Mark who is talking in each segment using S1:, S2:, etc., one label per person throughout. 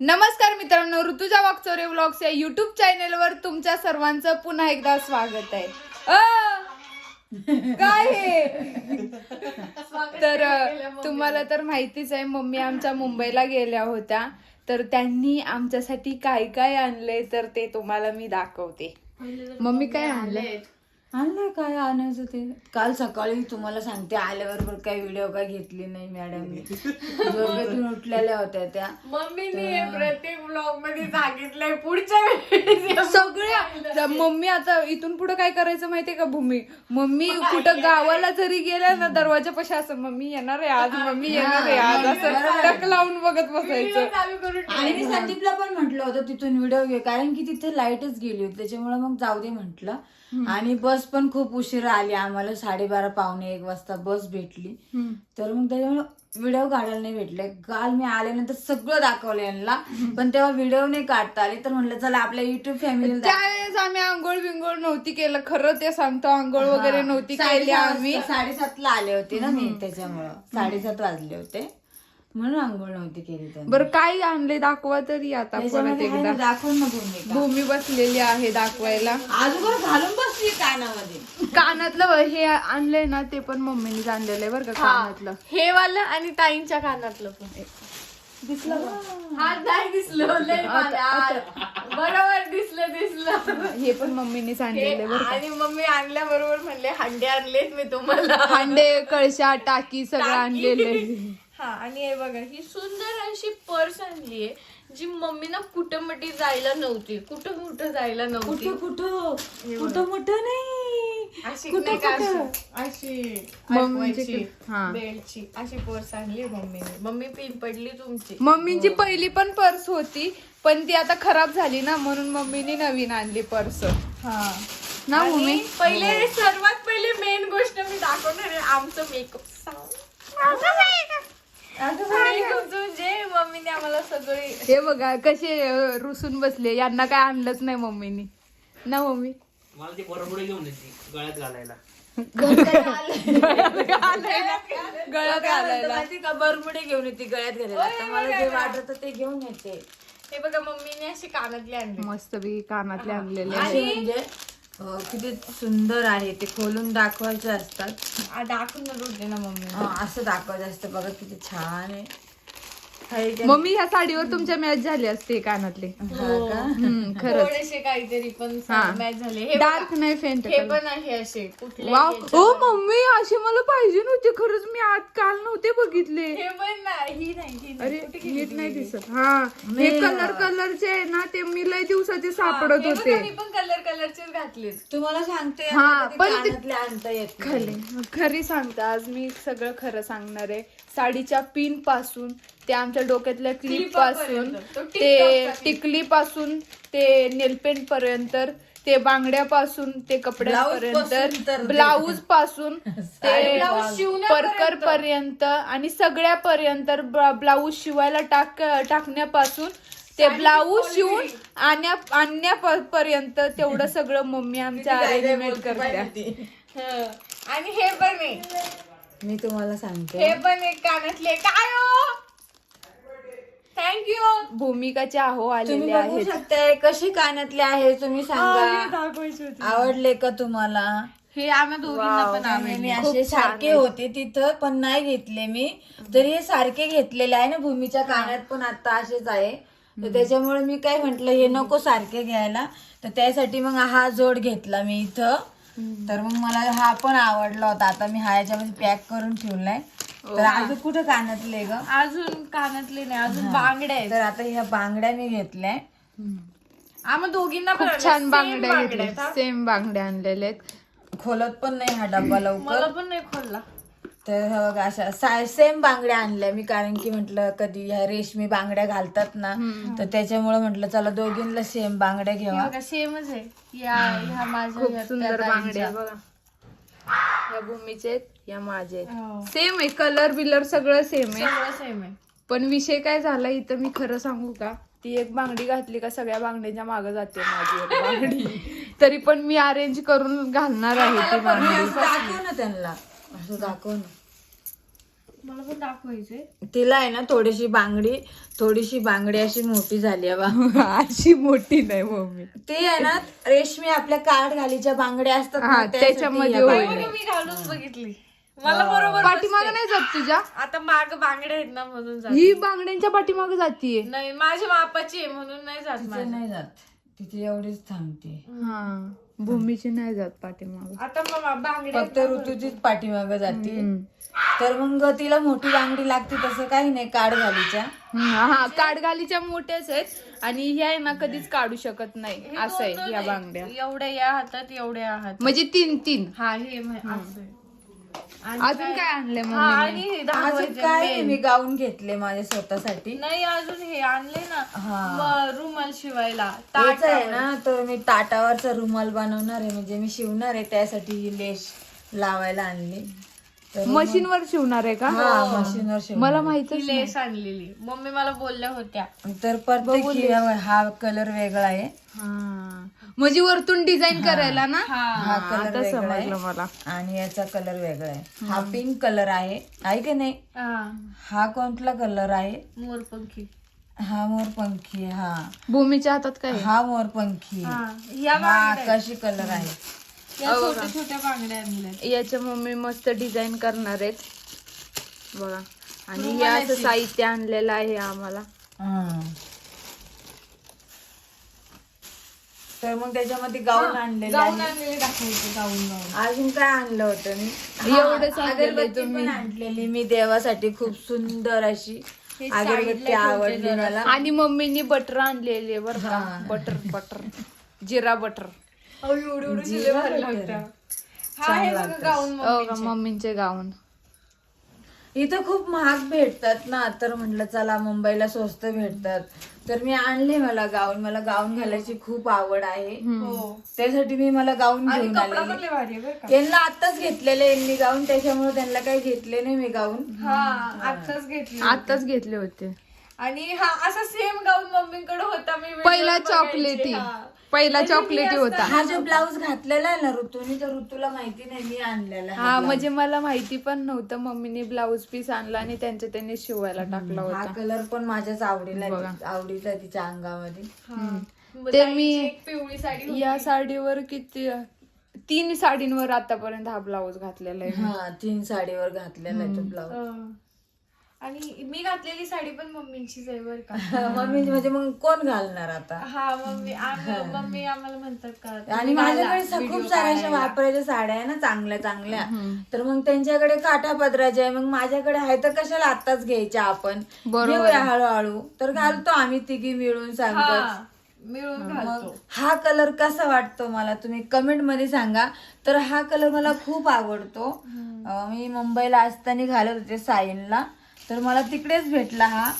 S1: नमस्कार मित्रांनो ऋतुजा वागचोरे व्लॉग्स या युट्यूब चॅनेलवर तुमच्या सर्वांचं पुन्हा एकदा स्वागत आहे. अ, काय हे? तर अ, तुम्हाला तर माहितीच आहे मम्मी आमच्या मुंबईला गेल्या होत्या. तर त्यांनी आमच्यासाठी काय काय आणलंय तर ते तुम्हाला मी दाखवते. मम्मी काय आणलंय
S2: आणलं काय आणायचं ते? काल सकाळी तुम्हाला सांगते आल्याबरोबर काही व्हिडिओ काय घेतली नाही मॅडमने झोपेतून उठलेल्या होत्या त्या.
S3: मम्मीने हे प्रत्येक ब्लॉगमध्ये सांगितलंय पुढच्या वेळेस
S1: सगळ्या मम्मी आता इथून पुढे काय करायचं माहितीये का भूमी? मम्मी कुठं गावाला जरी गेल्या ना दरवाजा पशी असं मम्मी येणार आहे आज मम्मी येणार आहे आज. असं टक लावून बघत बसायचं.
S2: आणि मी संदीपला पण म्हटलं होतं तिथून व्हिडिओ घे. कारण की तिथे लाईटच गेली होती त्याच्यामुळे मग जाऊ दे म्हटलं. आणि बस पण खूप उशिरा आली. आम्हाला साडेबारा पावणे एक वाजता बस भेटली. तर मग त्याच्यामुळे व्हिडिओ काढायला नाही भेटले. काल मी आल्यानंतर सगळं दाखवलं यांना. पण तेव्हा व्हिडिओ नाही काढता आले. तर म्हटलं चला आपल्या युट्यूब फॅमिलीला
S1: त्यावेळेस आम्ही आंघोळ बिंघोळ नव्हती केलं. खरं ते सांगतो आंघोळ वगैरे नव्हती केली आम्ही.
S2: साडेसातला आले होते ना मी त्याच्यामुळं. साडेसात वाजले होते. म्हणून आंघोळ नव्हती केली त्यांनी.
S1: बरं काय आणले? दाखवा तरी आता परत
S2: त्याच्यामध्ये आहे
S1: एकदा.
S2: ना, दाखव ना भूमिका
S1: भूमी बसलेली आहे दाखवायला.
S2: आजूबाजू घालून बसली कानामध्ये.
S1: कानातलं व- हे आणलंय ना ते पण मम्मीने आणलेलं आहे बरं का कानातलं.
S3: हे वालं आणि ताईंच्या कानातलं पण. हा नाही दिसलं. लय मला. बरोबर दिसलं दिसलं.
S1: हे पण आणलेलं आहे बरं
S3: आणि मम्मी आणल्याबरोबर म्हणले हंडे आणलेत मी तुम्हाला.
S1: का हांडे कळशा टाकी सगळं आणलेलं आहे
S3: हा आणि हे बघा ही सुंदर अशी पर्स आणली आहे जी मम्मीना कुठं मटी जायला नव्हती कुठं कुठं जायला नव्हती.
S2: कुठं कुठं? कुठं मोठं नाही?
S3: अशी
S2: कुठं
S3: नाही का
S2: कुठं?
S3: अशी?
S1: हा.
S3: पर्स आणली मम्मीने. मम्मी पिन पडली तुमची.
S1: मम्मीची पहिली पण पर्स होती पण ती आता खराब झाली ना म्हणून मम्मीने नवीन आणली पर्स.
S3: हा.
S1: ना
S3: आणि
S1: मम्मी?
S3: पहिले सर्वात पहिले मेन गोष्ट मी दाखवणार आहे आमचं मेकअप जे मम्मीने आम्हाला सगळे
S1: हे बघा कसे रुसून बसले. यांना काय आणलंच नाही मम्मीने. ना मम्मी?
S4: मला ती बरोबर घेऊन येते गळ्यात घालायला.
S1: गळ्यात घालायला.
S2: माहिती का? बरमुडे घेऊन येते गळ्यात घालायला. आता मला जे वाटत ते घेऊन येते.
S3: हे बघा मम्मीने अशी कानातले आणले.
S1: मस्त बी कानातले आणलेले
S2: म्हणजे किती सुंदर आहे ते खोलून दाखवायचे असतात.
S3: आ, दाखवून ना मम्मी.
S2: असं दाखवायचं असतं. बघा किती छान आहे. ते-
S1: मम्मी ह्या साडीवर तुमच्या मॅच झाली असते कानातले.
S2: हा. का?
S1: हम्म, खरंच.
S3: थोडेसे काहीतरी पण
S1: हा.
S3: मॅच झाले. हे
S1: डार्क
S3: बघा.
S1: नाही फेंट
S3: हे पण आहे असे कुठले
S1: वाव ओ मम्मी अशी मला पाहिजे नव्हती खरंच मी आज काल नव्हते बघितले.
S3: हे पण नाही ही नाही ही नाही.
S1: अरे नीट नाही दिसत. हा. हे कलर कलरचे आहे ना ते मी लय दिवसाचे सापडत
S3: हे
S1: होते.
S3: मी पण कलर कलरचेच घातले
S2: तुम्हाला सांगते
S1: हा,
S2: आता
S1: पण ते-
S2: कानातले आणता येत नाही.
S1: खरे खरी सांगते आज मी सगळं खरं सांगणार आहे. साडीच्या पिनपासून ते आमच्या डोक्यातल्या
S3: क्लिपपासून. तो
S1: टिकली पासून ते नेलपेंट पर्यंत ते बांगड्यापासून ते कपड्यापर्यंत ब्लाऊजपासून ते. परकर पर्यंत आणि सगळ्यापर्यंत ब्लाऊज शिवायला टाक टाकण्यापासून ते ब्लाऊज शिवून आणण्या आणण्यापर्यंत तेवढं सगळं मम्मी आमच्या अरेंजमेंट करते
S3: हं. आणि हे पण आहे
S2: मी तुम्हाला सांगते.
S3: हे पण एक कानातले काय हो. थँक्यू
S1: भूमिकाचे आहो
S2: तुम्ही
S1: आलेले
S2: बघू
S1: आहेत
S2: शकताय कशी कानातले आहे तुम्ही सांगा. आवडले का तुम्हाला?
S3: हे आम्ही दोघींना पण
S2: आणि मी
S3: आवडले
S2: असे सारखे होते तिथं पण नाही घेतले मी. तर हे सारखे घेतलेले आहे ना भूमीच्या कानात पण आता असेच आहे. तर त्याच्यामुळे मी काय म्हंटल हे नको सारखे घ्यायला. तर त्यासाठी मग हा जोड घेतला मी इथं. तर मग मला हा पण आवडला होता. आता मी हा याच्यामध्ये पॅक करून ठेवलाय. तर अजून कुठं कानातले ग?
S3: अजून कानातले नाही अजून बांगड्या आहेत.
S2: तर आता ह्या बांगड्या मी घेतल्या.
S3: आम्ही दोघींना
S1: खूप. छान बांगड्या. सेम बांगड्या आणलेल्या आहेत.
S2: खोलत पण नाही हा डब्बा
S3: मला
S2: लवकर
S3: पण नाही खोलला.
S2: तर हे बघा अशा सेम बांगड्या आणल्या मी कारण की म्हटलं कधी ह्या रेशमी बांगड्या घालतात ना तर त्याच्यामुळे म्हटलं चला दोघींना सेम बांगड्या घेवा
S3: बघा सेमच आहे. या ह्या माझ्या
S1: सुंदर बांगड्या
S3: ताईंच्या.
S1: बघा. या भूमीचे आहेत या माझे
S3: हो.
S1: सेम आहे कलर बिलर सगळं सेम आहे.
S3: सगळं सेम आहे.
S1: पण विषय काय झाला इथं मी खरं सांगू का? ती एक बांगडी घातली का सगळ्या बांगड्यांच्या मागे जाते माझी एक बांगडी. तरी पण मी अरेंज करून घालणार आहे ती बांगडी.
S2: त्यांना. असं दाखव ना.
S3: मला पण दाखवायचे
S2: तिला आहे ना थोडीशी बांगडी थोडीशी बांगडी अशी मोठी झाली आहे बा
S1: अशी मोठी नाही मम्मी
S2: ती आहे ना रेशमी आपल्या कार्ड घालीच्या बांगड्या असतात ना,
S1: हा,
S2: त्यासाठी
S1: त्याच्यामध्ये
S2: या
S1: होईल.
S2: बांगड्या.
S3: मी घालून बघितली. मला बरोबर
S1: पाठीमाग नाही जात तुझ्या?
S3: आता माग बांगडे आहेत ना म्हणून जात.
S1: ही बांगड्यांच्या पाठीमाग जातीये.
S3: नाही माझ्या मापाची आहे म्हणून नाही जात
S2: तिचे. नाही जात. तिथे एवढीच थांबते.
S1: हा. भूमीची नाही जात पाठीमाग.
S3: आता मग बांगडे
S2: फक्त ऋतूचीच पाठीमाग जाते. तर मग तिला मोठी बांगडी लागते तसं काही नाही काढ घालीच्या
S1: हा काडगालीच्या मोठ्याच आहेत आणि ह्या आहे ना कधीच काढू शकत नाही. असं आहे या बांगड्या.
S3: एवढ्या या हातात एवढ्या या हातात.
S1: म्हणजे तीन तीन.
S3: हा हे असं आहे.
S1: अजून काय? आणलंय
S3: हा
S1: मग
S3: आणि हे
S2: अजून
S3: दाखवायचे
S2: काय
S3: main.
S2: मी गाऊन घेतले माझ्या स्वतःसाठी.
S3: नाही अजून हे आणले ना
S2: हा.
S3: म- रुमाल शिवायला.
S2: तेच आहे ना तर मी ताटावरचा रुमाल बनवणार आहे म्हणजे मी शिवणार आहे त्यासाठी ही लेस लावायला आणली. तर
S1: मशीनवर शिवणार आहे का?
S2: हा मशीनवर शिव
S1: मला माहितच
S3: ही लेस आणलेली. मम्मी मला बोलल्या होत्या.
S2: तर प्रत्येक हिऱ्यावर हा कलर वेगळा आहे.
S1: हा. म्हणजे वरतून डिझाईन करायला ना?
S2: हा. कलर
S1: आता
S2: वेगळा
S1: समजलं
S2: आहे.
S1: मला.
S2: आणि याचा कलर वेगळा आहे. हा पिंक कलर आहे. आहे की नाही?
S3: हा.
S2: हा कोणता कलर आहे?
S3: मोरपंखी.
S2: हा मोरपंखी आहे, हा.
S1: भूमीच्या हातात काय? आहे?
S2: हा मोरपंखी
S3: हा या
S2: हा आकाशी कलर आहे.
S3: या छोट्या छोट्या बांगड्या आणल्या
S1: याच्या मम्मी मस्त डिझाईन करणार आहेत. बघा. आणि हे असं साहित्य आणलेलं आहे आम्हाला.
S2: हा. तर मग त्याच्यामध्ये गाऊन आणलेलं
S3: गाऊन
S2: आहे.
S3: आणलेले दाखवायचे गाऊन गाऊन.
S2: अजून काय आणलं होतं मी?
S1: एवढंच
S2: हा,
S1: आणलेलं आहे
S2: अगरबत्ती पण आणलेली मी देवासाठी खूप सुंदर अशी अगरबत्ती आवडली मला.
S1: आणि मम्मीनी बटर आणलेले बर का. Butter butter. जिरा बटर.
S3: हा हे बघा गाऊन
S1: हो का मम्मींचे गाऊन.
S2: इथं खूप महाग भेटतात ना. तर म्हटलं चला मुंबईला स्वस्त भेटतात. तर मी आणले मला गाऊन. मला गाऊन घालायची खूप आवड आहे.
S3: हो.
S2: त्यासाठी मी मला गाऊन घेऊन
S3: का.
S2: त्यांना आताच घेतलेले यांनी गाऊन. त्याच्यामुळे त्यांना काही घेतले नाही मी गाऊन.
S3: हा आताच घेतली
S1: आताच घेतले होते.
S3: आणि हा असा सेम गाऊन मम्मीकडे होता. मी
S1: पहिला. चॉकलेटी. पहिला चॉकलेटी होता
S2: हा जो ब्लाऊज घातलेला आहे ना ऋतूनी तर ऋतूला माहिती नाही मी आणलेला आहे.
S1: हा म्हणजे मला माहिती पण नव्हतं मम्मीने ब्लाऊज पीस आणला आणि त्यांच्या त्यांनी शिवायला टाकला
S2: हा
S1: होता
S2: कलर पण माझ्याच आवडीला आहे. आवडीचा आहे तिच्या अंगामध्ये
S3: हा.
S1: ते
S3: ताईची
S1: मी-
S3: एक पिवळी साडी होती.
S1: या साडीवर किती तीन साडींवर आतापर्यंत हा ब्लाऊज घातलेला आहे
S2: हा तीन साडीवर घातलेला आहे तो ब्लाऊज.
S3: आणि मी घातलेली साडी पण मम्मीचीच आहे बरं का.
S2: मम्मी म्हणजे मग कोण घालणार आता?
S3: हा मम्मी मम्मी आम्हाला म्हणतात का
S2: आणि माझ्याकडे स- खूप साऱ्या अशा वापरायच्या साड्या आहे ना चांगल्या चांगल्या. तर मग त्यांच्याकडे काटा पदराच्या आहे. मग माझ्याकडे आहे तर कशाला आताच घ्यायच्या आपण? घेऊया हळूहळू. तर घालतो आम्ही तिघी मिळून सांगतो
S3: हा, मिळून घालतो.
S2: हा कलर कसा वाटतो मला तुम्ही कमेंटमध्ये सांगा. तर हा कलर मला खूप आवडतो. अं, मी मुंबईला असताना घालत होते साईनला. तर मला तिकडेच भेटला हा.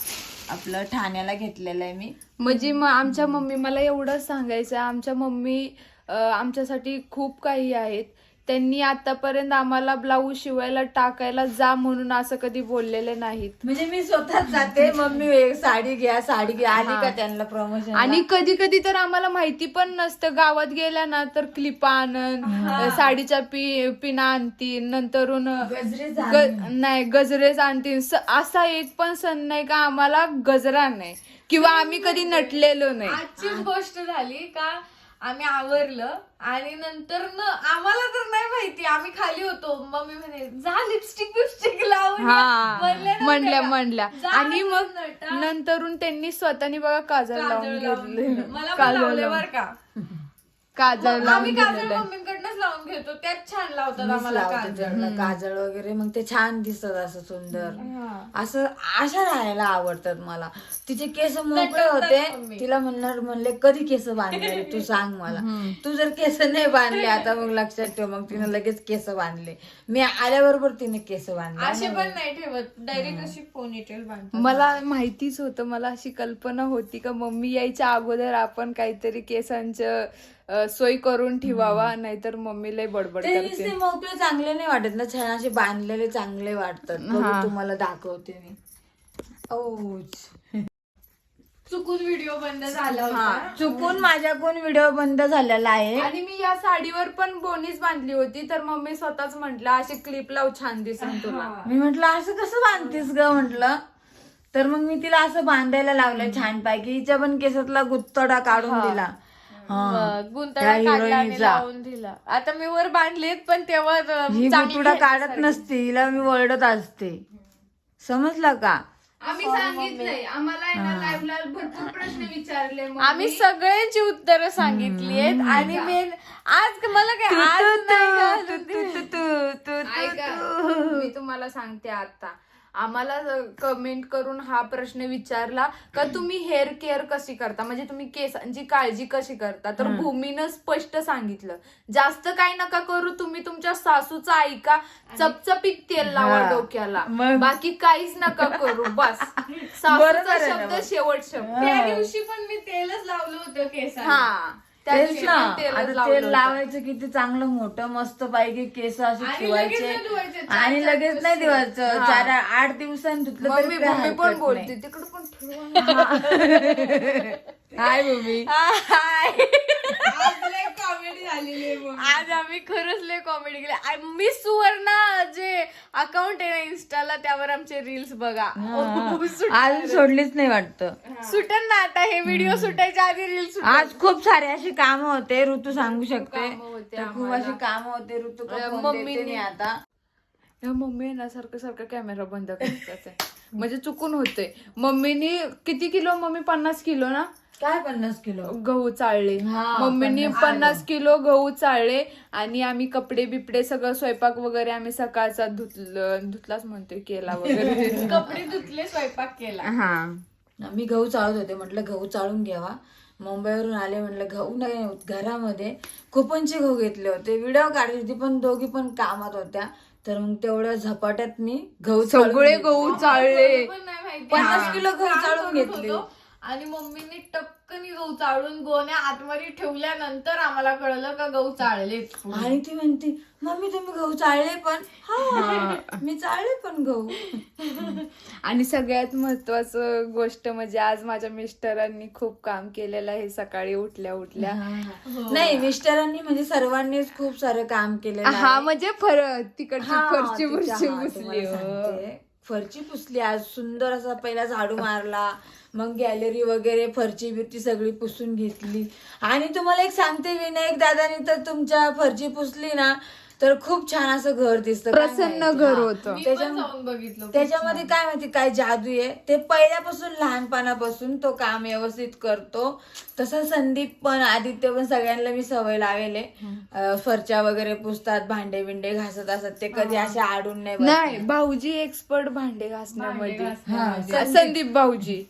S2: आपलं ठाण्याला घेतलेला आहे मी.
S1: म्हणजे मग आमच्या मम्मी मला एवढंच सांगायचं आहे, आमच्या मम्मी आमच्यासाठी खूप काही आहेत. त्यांनी आतापर्यंत आम्हाला ब्लाऊज शिवायला टाकायला जा म्हणून असं कधी बोललेले नाहीत.
S2: म्हणजे मी स्वतःच जाते मम्मी एक साडी घ्या साडी घ्या. आली का त्यांना प्रमोशन
S1: आणि कधी कधी तर आम्हाला माहिती पण नसतं. गावात गेल्या ना तर क्लिपा आणन साडीच्या पी पिना आणतील नंतरून ग- नाही गजरेच आणतील स- असा एक पण सण नाही का आम्हाला गजरा नाही. किंवा आम्ही कधी नटलेलो नाही.
S3: आजचीच गोष्ट झाली का आम्ही आवरलं आणि नंतर न आम्हाला तर नाही माहिती आम्ही खाली होतो मम्मी म्हणे जा लिपस्टिक बिपस्टिक लावून ये."
S1: हा
S3: म्हणल्या
S1: म्हणल्या आणि मग. नंतरून त्यांनी स्वतःनी बघा काजळ
S3: काजळ
S1: लावून घेतले.
S3: मला पण
S1: काजळ
S3: लावले
S1: लावून
S3: बर का
S1: काजळ
S3: आम्ही काजळ
S1: दिलेलं आहे.
S3: मम्मीकडनंच लावून घेतो. त्यात छान लावतात
S2: मीच
S3: आम्हाला
S2: लावते
S3: काजळ.
S2: त्यांना काजळ वगैरे. मग ते छान दिसत असं सुंदर.
S3: हा.
S2: असं अशा राहायला आवडतात मला. तिचे केस मोकळे होते.
S3: मम्मी.
S2: तिला म्हणणार म्हणले कधी केस बांधले तू सांग मला. तू जर केस नाही बांधले आता मग लक्षात ठेव. मग तिने लगेच केस बांधले. मी आल्याबरोबर तिने केस बांधले.
S3: असे पण नाही ठेवत. डायरेक्ट अशी पोनीटेल बांधतात.
S1: मला माहितीच होतं मला अशी कल्पना होती का मम्मी यायच्या अगोदर आपण काहीतरी केसांचं अं, सोय करून ठेवावा नाहीतर मम्मी लय बडबड
S2: ते
S1: करते.
S2: नुसते मोकळे चांगले नाही वाटत ना छान असे बांधलेले चांगले वाटतात. बघू तुम्हाला दाखवते मी. ओच
S3: चुकून व्हिडिओ बंद झाला होता.
S2: चुकून माझ्याकडून व्हिडिओ बंद झालेला आहे.
S1: आणि मी या साडीवर पण बोनीच बांधली होती तर मम्मी स्वतःच म्हंटल अशी क्लिप लाव छान दिसेल तुला.
S2: मी म्हंटल असं कसं बांधतीस ग? म्हंटल. तर मग मी तिला असं बांधायला लावलं छान पैकी हिच्या पण केसातला गुत्तडा काढून दिला. हा.
S3: काढला आणि
S2: हिरोईनचा.
S3: लावून दिला. आता मी वर बांधलेत पण तेव्हा अं,
S2: ही
S3: चांगली
S2: गुतुडा
S3: घ्यायची
S2: काढत
S3: सारखी.
S2: नसते हिला मी ओरडत असते. समजलं का?
S1: आम्ही सांगितलंय आम्हाला आहे ना लाईव्हला भरपूर प्रश्न विचारले मग
S3: आम्ही सगळ्यांची उत्तरं सांगितली आहेत आणि मेन आज मला काय आज नाही का?
S2: तू- तू- तू- तू- तू- तू-
S1: ऐका मी तुम्हाला सांगते आता. आम्हाला कमेंट करून हा प्रश्न विचारला का तुम्ही हेअर केअर कशी करता? म्हणजे तुम्ही केसांची काळजी कशी करता? तर भूमीनं स्पष्ट सांगितलं. जास्त काय नका करू तुम्ही तुमच्या सासूचं ऐका. चपचपीत तेल लावा
S2: हा.
S1: डोक्याला.
S2: मग?
S1: बाकी काहीच नका करू बस.
S2: बरोबर
S1: सासूचा
S2: आहे ना
S1: शब्द
S2: मग.
S1: शेवट शब्द
S3: त्या दिवशी पण मी तेलच लावलं होतं केसाला.
S1: हा.
S2: तेच
S1: दिवशी
S2: ना आता तेल. लावायचं किती चांगलं मोठं मस्त पाहिजे केस असे ठेवायचे आणि लगेच नाही
S3: दिवस
S2: दिवायचं. चार आठ दिवसांनी धुतलं
S1: मम्मी
S2: तरी
S1: मम्मी
S2: हरकत
S1: पण. बोलते तिकडे पण.
S2: हाय
S3: आज लय कॉमेडी झालेली आहे मग. आज आम्ही खरंच लय कॉमेडी केली. आ- मी सुवर्णा जे अकाउंट आहे ना इन्स्टाला त्यावर आमचे रील्स बघा.
S2: अजून सोडलीच नाही वाटतं.
S3: सुटन ना आता हे व्हिडिओ सुटायच्या आधी रील्स
S2: आज खूप सारे अशी काम होते ऋतू सांगू शकते.
S1: कामं होते
S2: तर खूप अशी काम होते ऋतू
S1: मम्मीने-
S2: आता.
S1: या मम्मी ना सारखं सारखं कॅमेरा बंद करतात. म्हणजे चुकून होते मम्मीनी किती किलो? मम्मी पन्नास किलो ना?
S2: काय पन्नास किलो?
S1: गहू चाळले. मम्मीनी
S2: पन्नास.
S1: किलो गहू चाळले आणि आम्ही कपडे बिपडे सगळं स्वयंपाक वगैरे आम्ही सकाळचा धुतलं धुतलाच म्हणतोय केला वगैरे.
S3: कपडे धुतले स्वयंपाक केला.
S1: हा.
S2: मी गहू चाळत होते. म्हटलं गहू चाळून घ्यावा. मुंबईवरून आले म्हटलं गहू नाही घरामध्ये कुपनचे गहू घेतले होते. व्हिडिओ काढली होती पण दोघी पण कामात होत्या. तर मग तेवढ्या झपाट्यात मी गहू चाळून
S1: सगळे
S2: घेतले.
S1: गहू चाळले
S3: पण नाही माहिती.
S2: पन्नास. किलो गहू चाळून घेतले.
S3: आणि मम्मीने टपकनी गहू चाळून गोण्या आतमध्ये ठेवल्यानंतर आम्हाला कळलं का गहू चाळलेत
S2: आणि ती म्हणते मम्मी तुम्ही गहू चाळले पण? हा मी चाळले पण गहू.
S1: आणि सगळ्यात महत्वाचं गोष्ट म्हणजे आज माझ्या मिस्टरांनी खूप काम केलेलं आहे सकाळी उठल्या उठल्या.
S2: नाही मिस्टरांनी म्हणजे सर्वांनीच खूप सारं काम केलेलं
S1: हा. म्हणजे फर तिकडची
S2: हा,
S1: फरची
S2: तिच्या-
S1: फरची
S2: फरची पुसली. आज सुंदर असा पहिला झाडू मारला. मग गॅलरी वगैरे फरची बिरची सगळी पुसून घेतली. आणि तुम्हाला एक सांगते विनायक दादानी तर तुमच्या फरची पुसली ना तर खूप छान असं घर दिसतं काय
S1: प्रसन्न
S2: माहिती,
S1: घर
S2: हा.
S1: होतं.
S3: मी
S2: त्याच्या-
S3: पण जाऊन बघितलं
S2: त्याच्यामध्ये काय माहिती काय जादू आहे. ते पहिल्यापासून लहानपणापासून तो काम व्यवस्थित करतो. तसं संदीप पण आदित्य पण सगळ्यांना मी सवय लावेले अं, फरच्या वगैरे पुसतात भांडे बिंडे घासत असत ते कधी असे आडून नाही
S1: भाऊजी एक्सपर्ट भांडे घासण्यामध्ये. हा, संदीप भाऊजी.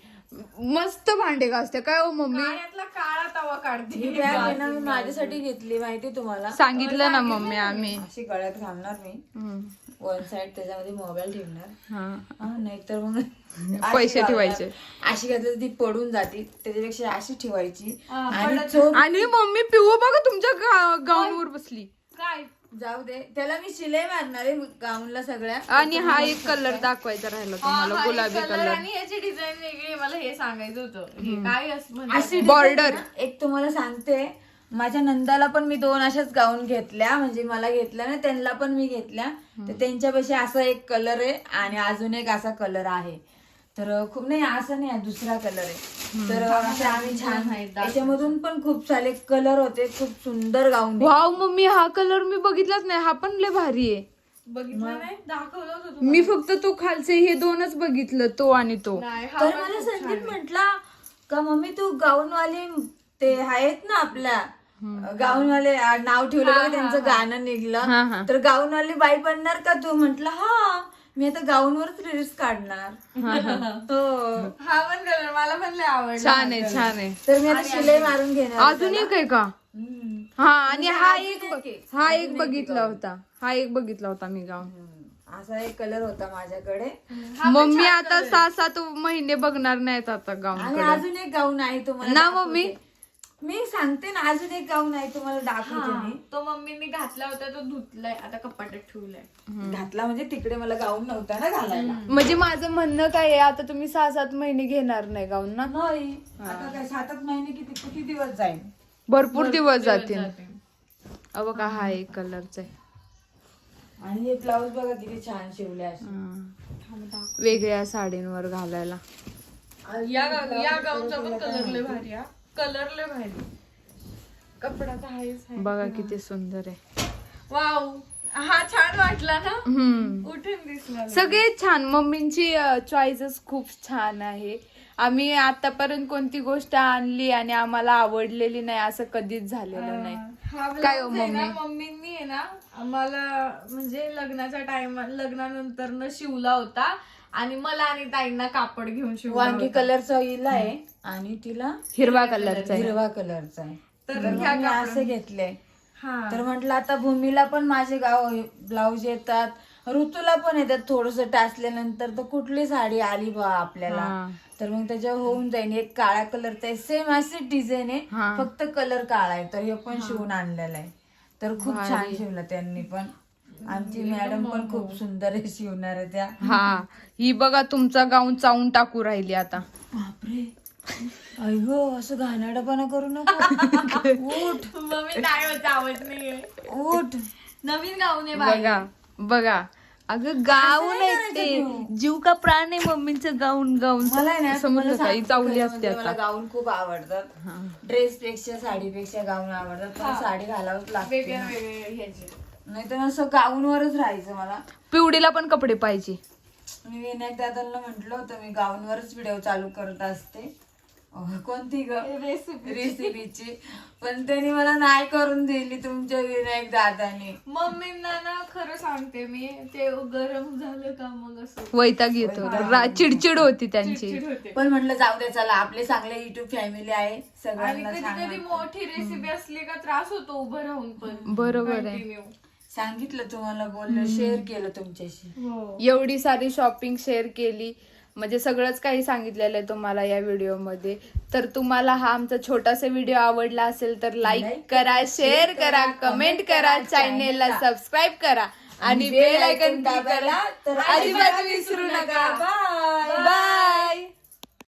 S1: मस्त भांडे घासते. काय हो मम्मी?
S3: काळ्यातला काळा तवा
S2: ही
S3: काढते
S2: बॅग आहे ना मी माझ्यासाठी घेतली माहिती तुम्हाला?
S1: सांगितलं ना मम्मी आम्ही.
S2: अशी गळ्यात घालणार मी.
S1: हम्म.
S2: वन साइड त्याच्यामध्ये मोबाईल ठेवणार.
S1: हा.
S2: हा, नाहीतर मग अशी
S1: पैसे
S2: घालणार.
S1: ठेवायचे.
S2: अशी घातली तर ती पडून जाते. त्याच्यापेक्षा अशी ठेवायची. आणि
S3: पडत
S2: चोप
S1: आणि मम्मी पिऊ बघा तुमच्या गाऊनवर बसली.
S3: काय?
S2: जाऊ दे. त्याला मी शिलाई मारणार आहे गाऊनला सगळ्या.
S1: आणि हा एक कलर दाखवायचा राहिला तुम्हाला गुलाबी कलर
S3: आणि याची डिझाईन वेगळी मला हे सांगायचं होतं. हे काय असं
S2: ना, एक तुम्हाला सांगते. माझ्या नंदाला पण मी दोन अशाच गाऊन घेतल्या म्हणजे मला घेतल्या ना त्यांना पण मी घेतल्या. तर त्यांच्यापाशी असा एक कलर आहे आणि अजून एक असा कलर आहे. तर खूप नाही असं नाही हा दुसरा कलर आहे. तर असे आम्ही छान याच्यामधून पण खूप सारे कलर होते खूप सुंदर गाऊन आहे.
S1: वाव मम्मी हा कलर मी बघितलाच नाही हा पण लय भारी आहे.
S3: बघितलं नाही? दाखवलं होतं
S1: मी फक्त तो खालचे हे दोनच बघितलं तो आणि तो.
S3: नाही
S2: तर मला संदीप म्हटला का मम्मी तू गाऊनवाले ते आहेत ना आपल्या? गाऊनवाले आ, नाव ठेवलं त्यांचं गाणं. निघलं. तर गाऊनवाली बाई बनणार का तू? म्हंटल हा. मी आता गाऊनवरच रील्स काढणार. हो
S3: हा. पण कलर मला पण लय आवडला
S1: छान आहे छान आहे.
S2: तर मी आता शिलाई मारून घेणार
S1: अजून एक आहे का. हा आणि हा एक. हा एक बघितला होता. हा एक बघितला होता मी गाऊन.
S2: असा एक कलर होता माझ्याकडे.
S1: मम्मी आता सहा सात महिने बघणार नाहीत आता गाऊन
S2: आणि अजून एक गाऊन आहे तुम्हाला
S1: ना
S2: दाखवते.
S1: मम्मी?
S2: मी सांगते ना अजून एक गाऊन आहे तुम्हाला दाखवते मी.
S3: तो मम्मीने घातला होता तो धुतलाय आता कपाटात ठेवलाय.
S2: घातला म्हणजे तिकडे मला गाऊन नव्हता ना घालायला.
S1: म्हणजे माझं म्हणणं काय आहे आता तुम्ही सहा सात महिने घेणार नाही गाऊन ना?
S2: नाही आता काय सात आठ महिने किती किती दिवस जाईल?
S1: भरपूर दिवस जातील. अ बघा हा एक कलरचा आहे.
S2: आणि हे ब्लाऊज बघा किती छान शिवले असे.
S1: वेगळ्या साडींवर घालायला.
S3: या गाऊनचा पण कलर लय भारी हा. कलर लय भारी कपडा तर आहेच आहे.
S1: बघा किती सुंदर आहे.
S3: वाव. हा छान वाटला ना?
S1: हम्म.
S3: उठून दिसला
S1: सगळे छान. मम्मींची चॉईसेस खूप छान आहे. आम्ही आतापर्यंत कोणती गोष्ट आणली आणि आम्हाला आवडलेली नाही असं कधीच झालेलं नाही.
S3: हा
S1: काय हो
S3: blouse आहे ना,
S1: मम्मी?
S3: मम्मींनी आहे ना आम्हाला म्हणजे लग्नाच्या टाइम लग्नानंतर न शिवला होता. आणि मला आणि ताईंना कापड घेऊन शिवला
S2: वांगी
S3: होता.
S2: कलरचा हिला आहे. आणि तिला
S1: हिरवा कलरचा आहे.
S2: हिरवा कलरचा आहे.
S3: तर
S2: तर
S3: ह्या
S2: मग मी
S3: कापड-
S2: असे घेतले.
S3: हा.
S2: तर म्हंटल आता भूमीला पण माझे गाव ब्लाऊज येतात. ऋतूला पण येतात थोडस टाचल्यानंतर. तर कुठली साडी आली बा आपल्याला?
S1: हा.
S2: तर मग त्याच्यावर होऊन जाईल एक काळ्या कलरचा आहे. सेम अशी डिझाईन
S1: हा.
S2: आहे फक्त कलर काळा आहे. तर हे पण शिवून आणलेला आहे. तर खूप छान शिवलं त्यांनी पण. आमची मॅडम पण खूप सुंदर आहे शिवणार आहे त्या.
S1: हा. ही बघा तुमचा गाऊन चावून टाकू राहिली आता.
S2: बापरे. अयो असं घाणेरडपणा करू नको. उठ.
S3: मम्मी नाही होत आवड नाहीये.
S2: उठ.
S3: नवीन गाऊन आहे बाई.
S1: बघा बघा. अगं गाऊन आहे ते. जीव का प्राण आहे मम्मीचं गाऊन गाऊन.
S2: मला आहे ना
S1: समजलं
S2: तुम्हाला
S1: का ही
S2: सांगते
S1: चावली असते
S2: म्हणजे मला
S1: आता.
S2: गाऊन खूप आवडतात. ड्रेस पेक्षा साडीपेक्षा गाऊन आवडतात. पण साडी घालावंच लागते
S3: वेगळे वेगळे ह्याचे.
S2: नाही तर असं गाऊनवरच राहायचं मला.
S1: पिवडीला पण कपडे पाहिजे.
S2: मी विनायक दादांना म्हंटल होतं मी गाऊनवरच व्हिडिओ चालू करत असते. कोणती ग? रेसिपीची पण त्यांनी मला नाही करून दिली तुमच्या विनायक दादानी.
S3: मम्मींना ना खरं सांगते मी ते गरम झालं का मग असं.
S1: वैताग येतो. रा- चिडचिड होती त्यांची.
S3: चिडचिड होते.
S2: पण म्हटलं जाऊ द्या चला आपले चांगले युट्यूब फॅमिली आहे
S3: आणि
S2: सगळ्यांना
S3: कधी कधी. मोठी रेसिपी असली का त्रास होतो उभं राहून पण.
S1: बरोबर आहे.
S3: Continue.
S2: सांगितलं तुम्हाला बोललं शेअर केलं तुमच्याशी.
S3: हो.
S1: एवढी सारी शॉपिंग शेअर केली. म्हणजे सगळंच काही सांगितलेलं आहे तुम्हाला या व्हिडिओमध्ये. तर तुम्हाला हा आमचा छोटासा व्हिडिओ आवडला असेल तर लाईक करा शेअर करा कमेंट करा चॅनेलला सबस्क्राईब करा आणि बेल आयकन दाबायला
S2: तर
S1: अजिबात विसरू नका.
S2: Bye
S1: bye